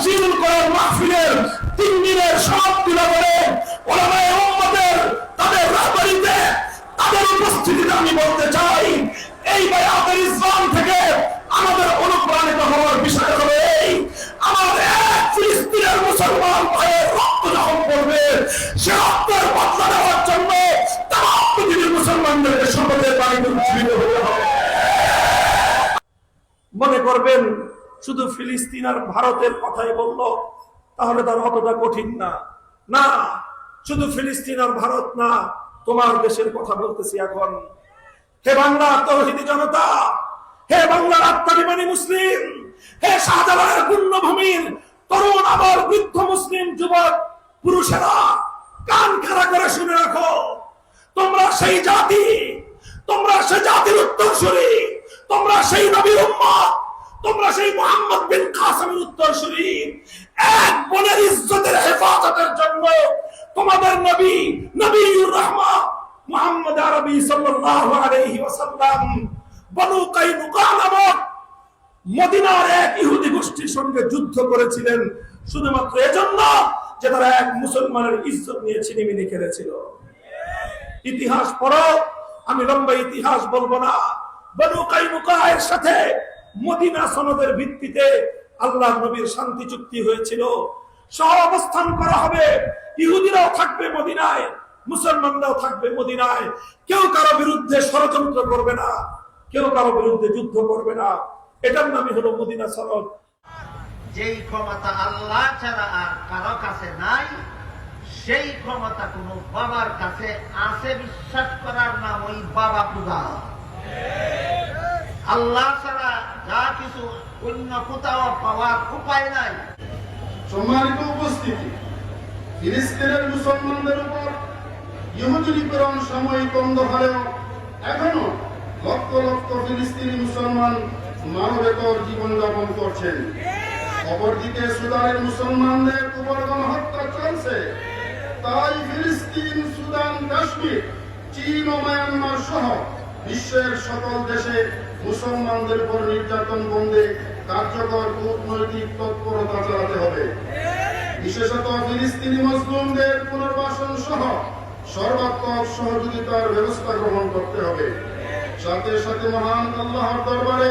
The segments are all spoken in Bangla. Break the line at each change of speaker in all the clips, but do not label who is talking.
তফসিল করার মাহফিলের তিন দিনের লগনে ওলামায়ে উম্মতের তাদের রাহবারিতে তাদের উপস্থিতিতে আমি বলতে চাই, এই বায়াতের ইসলাম থেকে আমাদের অনুপ্রাণিত হওয়ার বিষয় হলো এই এক ফিলিস্তিনের মুসলমান ভাইয়ের রক্ত যখন পড়বে, সে রক্তের বদলা নেওয়ার জন্য তাম পৃথিবীর মুসলমানদেরকে হতে হবে। মনে করবেন শুধু ফিলিস্তিন আর ভারতের কথাই বলল, তাহলে তার অতটা কঠিন না। না, শুধু ফিলিস্তিন আর ভারত না, তোমার দেশের কথা বলতেছি এখন। হে বাংলা তৌহিদি জনতা, হে বাংলার আত্মাভিমানী মুসলিম, হে শাহজালালের পুণ্যভূমির তরুণ আবার বৃদ্ধ মুসলিম যুবক, পুরুষেরা, কান খাড়া করে শুনে রাখো। তোমরা সেই জাতি, তোমরা সেই জাতির উত্তরসূরি, তোমরা সেই নবীর উম্মত তোমরা সেই মোহাম্মদ বিন কাসেমের উত্তরসূরি এক বনের ইজ্জতের হেফাজতের জন্য তোমাদের নবী নবীউর রহমা মুহাম্মদ আরবি সাল্লাল্লাহু আলাইহি ওয়াসাল্লাম বনু কাইনুকা নামক মদিনার এক ইহুদি গোষ্ঠীর সঙ্গে যুদ্ধ করেছিলেন। শুধুমাত্র এজন্য যে তারা এক মুসলমানের ইজ্জত নিয়ে ছিনিমিনি খেলেছিল। ইতিহাস পড়ো, আমি লম্বা ইতিহাস বলব না। বনু কাইনুকায়ের সাথে মদিনা সনদের ভিত্তিতে আল্লাহ নবীর শান্তি চুক্তি হয়েছিল। সহ অবস্থান করা হবে। ইহুদিরাও থাকবে মদিনায়, মুসলমানরাও থাকবে মদিনায়। কেউ কারও বিরুদ্ধে ষড়যন্ত্র করবে না, কেউ কারও বিরুদ্ধে যুদ্ধ করবে না। এটার নামই হলো মদিনা সনদ।
যেই ক্ষমতা আল্লাহ ছাড়া আর কারও কাছে নাই, সেই ক্ষমতা কোন বাবার কাছে আছে, বিশ্বাস করার নাম ওই বাবা পূজা আল্লাহ ছাড়া অন্য কোথাও পাওয়ার উপায় নাই।
সম্মানিত উপস্থিতি, ফিলিস্তিনের মুসলমানদের উপর ইহুদিকরণ সাময়িক বন্ধ হলেও এখনও লক্ষ লক্ষ ফিলিস্তিনি মুসলমান মানবেতর জীবনযাপন করছেন। অপরদিকে সুদানের মুসলমানদের উপর গণহত্যা চলছে। তাই ফিলিস্তিন, সুদান, কাশ্মীর, চীন ও মায়ানমার সহ বিশ্বের সকল দেশে মুসলমানদের উপর নির্যাতন বন্ধে কার্যকর কূটনৈতিক তৎপরতা চালাতে হবে। বিশেষত ফিলিস্তিনি মুসলিমদের পুনর্বাসন সহ সর্বাত্মক সহযোগিতার ব্যবস্থা গ্রহণ করতে হবে। সাথে সাথে মহান আল্লাহর দরবারে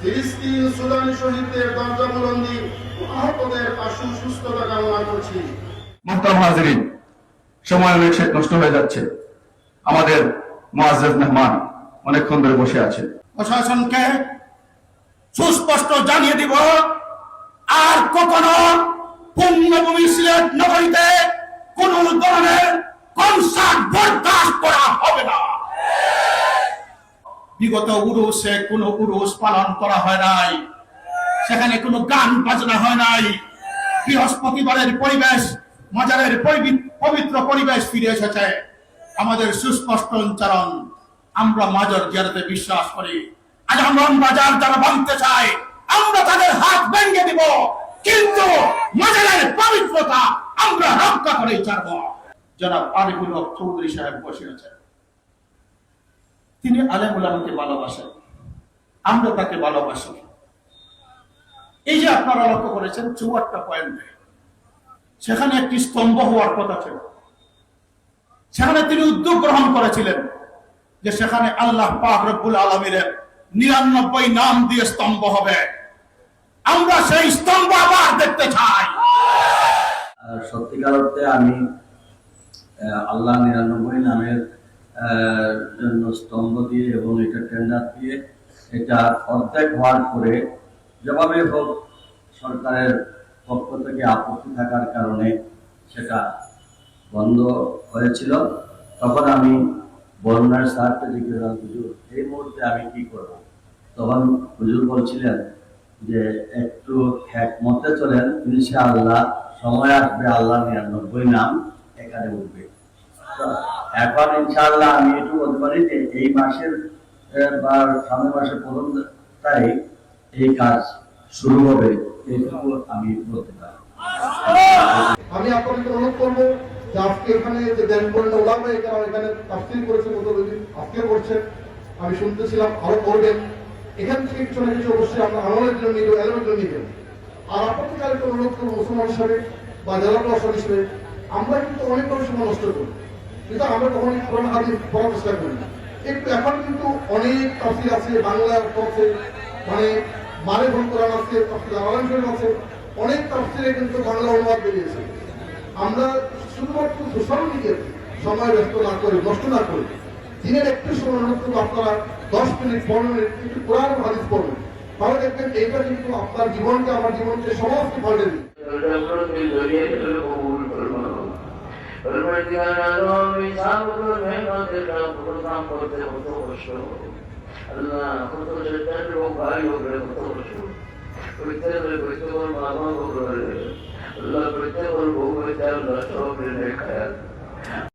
ফিলিস্তিন সুদানি শহীদদের দরজা বুলন্দি আহতদের আশু সুস্থতা কামনা করছি।
মোহতারাম হাজিরিন সময় অনেক শেষ নষ্ট হয়ে যাচ্ছে। আমাদের মুআজ্জাজ মেহমান অনেকক্ষণ ধরে বসে আছে
প্রশাসনকে সুস্পষ্ট জানিয়ে দিব, আর কখনো পুণ্যভূমি সিলেট নগরীতে কোন ধরনের কনসার্ট বরদাস্ত করা হবে না। বিগত উরুসে কোন উরুস পালন করা হয় নাই। সেখানে কোনো গান বাজনা হয় নাই। বৃহস্পতিবারের পরিবেশ, মাজারের পবিত্র পরিবেশ ফিরে এসেছে। আমাদের সুস্পষ্ট উচ্চারণ, আমরা মাজার জিয়ারতে বিশ্বাস করি। আজ আমরা বাজার যারা ভাঙতে চায় আমরা তাদের হাত ভেঙে দিব। কিন্তু মাজারের পবিত্রতা আমরা রক্ষা করে ছাড়ব। যারা আরিফুল হক চৌধুরী সাহেব বসে আছেন। তিনি আলেমুল আমাকে ভালোবাসেন। আমরা তাকে ভালোবাসি। এই যে আপনারা লক্ষ্য করেছেন চুয়াত্তর পয়েন্টে সেখানে একটি স্তম্ভ হওয়ার কথা ছিল। সেখানে তিনি উদ্যোগ গ্রহণ করেছিলেন যে সেখানে আল্লাহ পাক রব্বুল আলমীর নিরানব্বই নাম দিয়ে স্তম্ভ হবে। আমরা সেই স্তম্ভ আবার দেখতে চাই।
সত্যিকার অর্থে আমি আল্লাহ নিরানব্বই নামের জন্য স্তম্ভ দিয়ে এবং এটা টেন্ডার দিয়ে এটা অর্ধেক হওয়ার পরে যেভাবে হোক সরকারের পক্ষ থেকে আপত্তি থাকার কারণে সেটা বন্ধ হয়েছিল। তখন আমি বরুণার স্যারকে জিজ্ঞেস হুজুর, এই মুহূর্তে আমি কি করব? তখন হুজুর বলছিলেন যে, একটু মতে চলেন, ইনশাআল্লাহ সময় আসবে আল্লাহ নিরানব্বই নাম এখানে উঠবে। এখন ইনশাআল্লাহ আমি একটু বলতে পারি যে, এই মাসের বা সামনের মাসের প্রথম তারিখ এই কাজ শুরু হবে। এইটুকু আমি বলতে পারি।
আমি আপনাদেরকে অনুরোধ করব যে আজকে এখানে যে জ্ঞান করেন ওলামা এখানে এখানে তাফসিল করেছে মোতাবেক আজকে করছেন আমি শুনতেছিলাম আরও করবেন এখান থেকে কিছু না কিছু অবশ্যই আপনার আমলের জন্য নিবেন এলেমের জন্য নিবেন
আর আপনাদের একটা অনুরোধ করব মুসলমান হিসাবে বা জেলা প্রশাসন হিসেবে, আমরা কিন্তু অনেক মানুষ সময় নষ্ট করি। কিন্তু আমরা কখনই কোরআন হাদিস পড়ার চেষ্টা করি। একটু এখন কিন্তু অনেক তাফসির আছে, বাংলা আছে মানে মানে ভুল কোরআন আছে, তাফসির আলাম আছে, অনেক তাফসিরে কিন্তু বাংলা অনুবাদ বেরিয়েছে। আমরা শুধুমাত্র সোশ্যাল মিডিয়াতে সময় ব্যস্ত না করে, নষ্ট না করে। দিনের একটু সময় অনুরোধ আপনারা দশ মিনিট, পনেরো মিনিট, একটু কোরআন হাদিস পড়বেন তাহলে দেখবেন এইটা কিন্তু আপনার জীবনকে, আমার জীবনকে সমস্ত পাল্টে দিবে।
আল্লাহ কত চেষ্টার লোক ভাই হোক কত কষ্ট প্রত্যেক প্রত্যেক মা বাবা சொல்லப்படுத்த ஒரு ஒவ்வொரு தரம் தோஷம் என்று